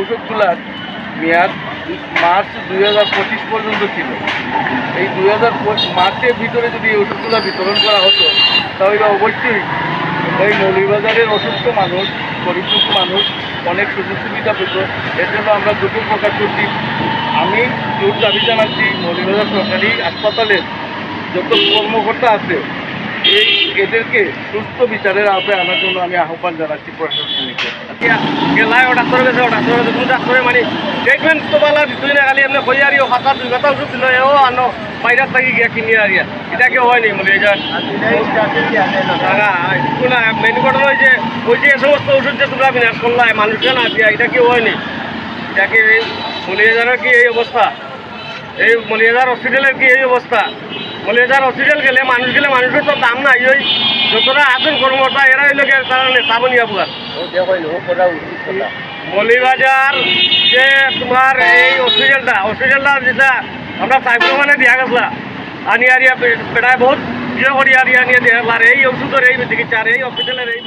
ওষুধগুলার মেয়াদ মার্চ দুই হাজার পঁচিশ পর্যন্ত ছিল। এই দুই হাজার মার্চের ভিতরে যদি এই ওষুধগুলো বিতরণ করা হতো, তাহলে অবশ্যই এই মৌলিবাজারের অসুস্থ মানুষ গরিব মানুষ অনেক সুযোগ সুবিধা পেত। এর জন্য আমরা দুটো প্রকাশ করছি। আমি জোর দাবি জানাচ্ছি মৌলিবাজার সরকারি হাসপাতালের যত কর্মকর্তা আছে এদেরকে সুস্থ বিচারের আওতায় আনার জন্য আমি আহ্বান জানাচ্ছি প্রশাসনকে। গেছে গেছে মানে ট্রিটমেন্ট তো বালা দিতুই না খালি এমনি কই আরিও হাতা দুই কথা ওষুধ দিল এও আনো বাইরে থাকি গিয়া কিনি আরিয়া। এটা কি হয় নি বলে না? মেন কথা ওই যে ওই যে সমস্ত ওষুধ যে তোমরা বিনাশ করলা মানুষকে না দিয়া এটা কি হয়নি এটা কি মলিয়াজারের কি এই অবস্থা? এই মলিয়াজার হসপিটালের কি এই অবস্থা? মলিয়াজার হসপিটাল গেলে মানুষ গেলে মানুষের তো দাম নাই ওই যতটা আছেন কর্মকর্তা এরা হইল তারা নেতা বনিয়া বুয়া মলিবাজার যে তোমার এই হসপিটালটা হসপিটালটা যেটা আমরা সাইবার মানে দিয়া গেছিলাম আনি আরিয়া পেটায় বহুত ইয়ে করি আরিয়া নিয়ে দিয়ে এই ওষুধের এই চিকিৎসার এই হসপিটালের এই